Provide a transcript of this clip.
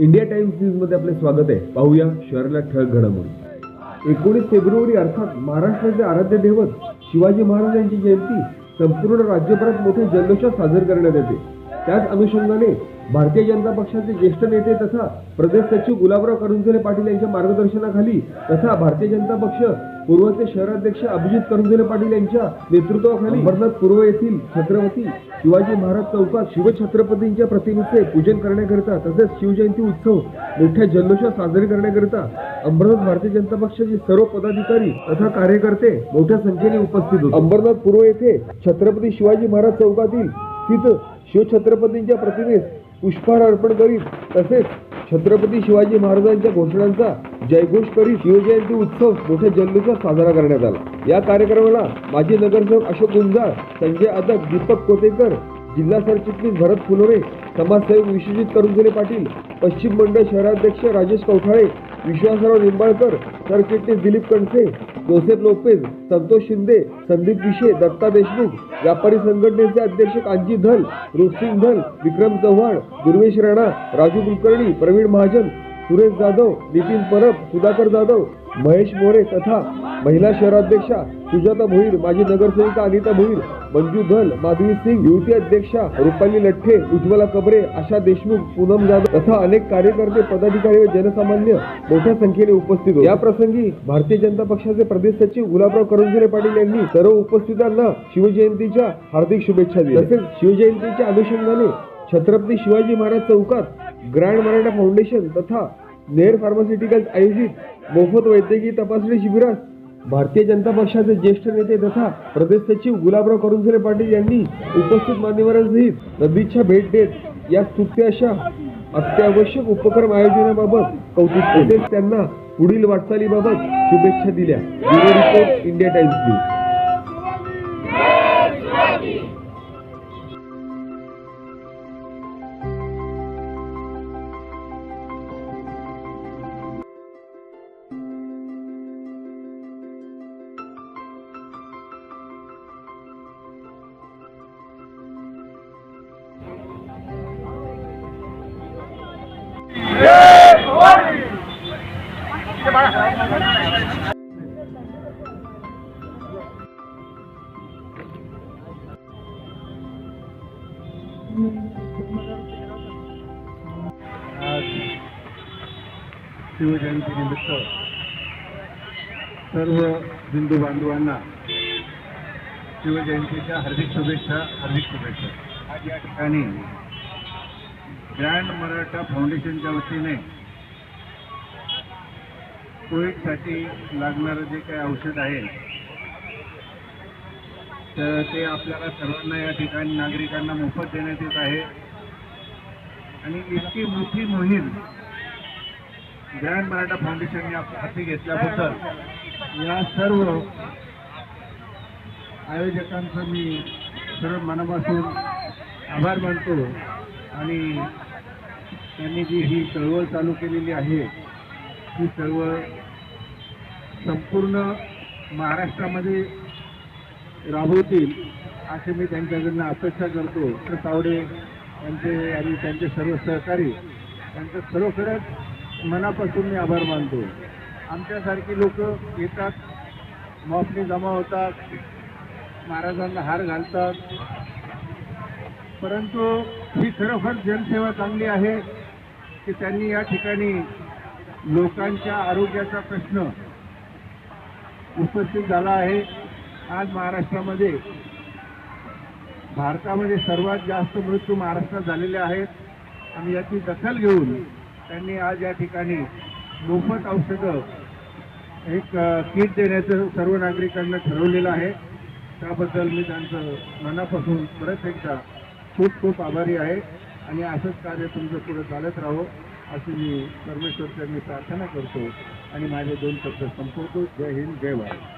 India times न्यूजमध्ये आपले स्वागत आहे. पाहूया शहराला ठळक घडामोडी. एकोणीस फेब्रुवारी अर्थात महाराष्ट्राचे आराध्य दैवत शिवाजी महाराज यांची जयंती संपूर्ण राज्यभरात मोठे जल्लोषात साजर करण्यात येते. त्याच अनुषंगाने भारतीय जनता पक्षाचे ज्येष्ठ नेते तथा प्रदेश सचिव गुलाबराव करुंजले पाटील यांच्या मार्गदर्शनाखाली तथा भारतीय जनता पक्ष पूर्वचे शहराध्यक्ष अभिजित करुंजले पाटील यांच्या नेतृत्वाखाली अंबरनाथ पूर्व येथील छत्रपती शिवाजी महाराज चौकात शिवछत्रपतींच्या प्रतिमेचे पूजन करण्याकरिता तसेच शिवजयंती उत्सव मोठ्या जल्लोषात साजरे करण्याकरिता अंबरनाथ भारतीय जनता पक्षाचे सर्व पदाधिकारी तथा कार्यकर्ते मोठ्या संख्येने उपस्थित होते. अंबरनाथ पूर्व येथे छत्रपती शिवाजी महाराज चौकातील तिथं शिवछत्रपतींच्या प्रतिमेस पुष्पहार अर्पण करीत तसेच छत्रपती शिवाजी महाराजांच्या घोषणांचा जयघोष करीत शिवजयंती उत्सव मोठ्या जल्लोषात साजरा करण्यात आला. या कार्यक्रमाला माजी नगरसेवक अशोक गुंजाळ संजय अदक दीपक कोतेकर जिल्हा सरचिटणीस भरत फुलोरे समाजसेवक विश्वजित करुंजले पाटील पश्चिम मंडळ शहराध्यक्ष राजेश कवठाळे विश्वासराव निंबाळकर सरचिटणीस दिलीप कणसे जोसेफ लोपेज संतोष शिंदे संदीप विशे दत्ता देशमुख व्यापारी संघटनेचे अध्यक्ष कांजी धल रुपसिंग धल विक्रम चव्हाण दुर्वेश राणा राजू कुलकर्णी प्रवीण महाजन सुरेश जाधव नितीन परब सुधाकर जाधव महेश मोरे तथा महिला शहराध्यक्षा सुजाता भोईर माजी नगरसेविका अनिता भोईर मंजू धल माधवी सिंग युवती अध्यक्षा रुपाली लठ्ठे उज्ज्वला कबरे आशा देशमुख पूनम जाधव तथा अनेक कार्यकर्ते पदाधिकारी व जनसामान्य मोठ्या संख्येने उपस्थित होते. या प्रसंगी भारतीय जनता पक्षाचे प्रदेश सचिव गुलाबराव करंजरे पाटील यांनी सर्व उपस्थितांना शिवजयंतीच्या हार्दिक शुभेच्छा दिल्या. तसेच शिवजयंतीच्या अनुषंगाने छत्रपती शिवाजी महाराज चौकात ग्रँड मराठा फाउंडेशन तथा नेर फार्मास्युटिकल्स आयोजित मोफत वैद्यकीय तपासणी शिबिरात भारतीय जनता पक्षाचे ज्येष्ठ नेते तथा प्रदेश सचिव गुलाबराव करुणसरे पाटील यांनी उपस्थित मान्यवरांसहित नदीच्या भेट देत या स्तुत्य अशा अत्यावश्यक उपक्रम आयोजनाबाबत कौतुक केले तसेच त्यांना पुढील वाटचालीबाबत शुभेच्छा दिल्या. Bureau report India Times news. शिवजयंतीनिमित्त सर्व हिंदू बांधवांना शिवजयंतीच्या हार्दिक शुभेच्छा हार्दिक शुभेच्छा. आज या ठिकाणी ग्रँड मराठा फाउंडेशनच्या वतीने कोविडसाठी लागणारं जे काही औषध आहे तर ते आपल्याला सर्वांना या ठिकाणी नागरिकांना मोफत देण्यात येत आहे. आणि इतकी मोठी मोहीम ग्रँड मराठा फाउंडेशनने आपल्या हाती घेतल्याबद्दल या सर्व आयोजकांचं मी सर्व मनापासून आभार मानतो. आणि त्यांनी जी ही चळवळ चालू केलेली आहे ही चळवळ संपूर्ण महाराष्ट्रामध्ये राबवतील असे मी त्यांच्याकडनं अपेक्षा करतो. तर तावडे यांचे आणि त्यांचे सर्व सहकारी त्यांचं खरोखरच मनापासून मी आभार मानतो. आमच्यासारखी लोक येतात मॉफने जमा होतात महाराजांना हार घालतात. परंतु ही खरोखर जनसेवा चांगली आहे की त्यांनी या ठिकाणी लोकांच्या आरोग्याचा प्रश्न उपस्थित झाला आहे. आज महाराष्ट्रामध्ये भारतामध्ये सर्वात जास्त मृत्यू महाराष्ट्रात झालेले आहेत. आणि याची दखल घेऊन त्यांनी आज या ठिकाणी मोफत औषधं एक किट देण्याचं सर्व नागरिकांना ठरवलेलं आहे. त्याबद्दल मी त्यांचं मनापासून परत एकदा खूप खूप आभारी आहे. आणि असंच कार्य तुमचं पुढे चालत राहो. अशी मी परमेश्वरच्या मी प्रार्थना करतो आणि माझे दोन शब्द संपवतो. जय हिंद जय भारत.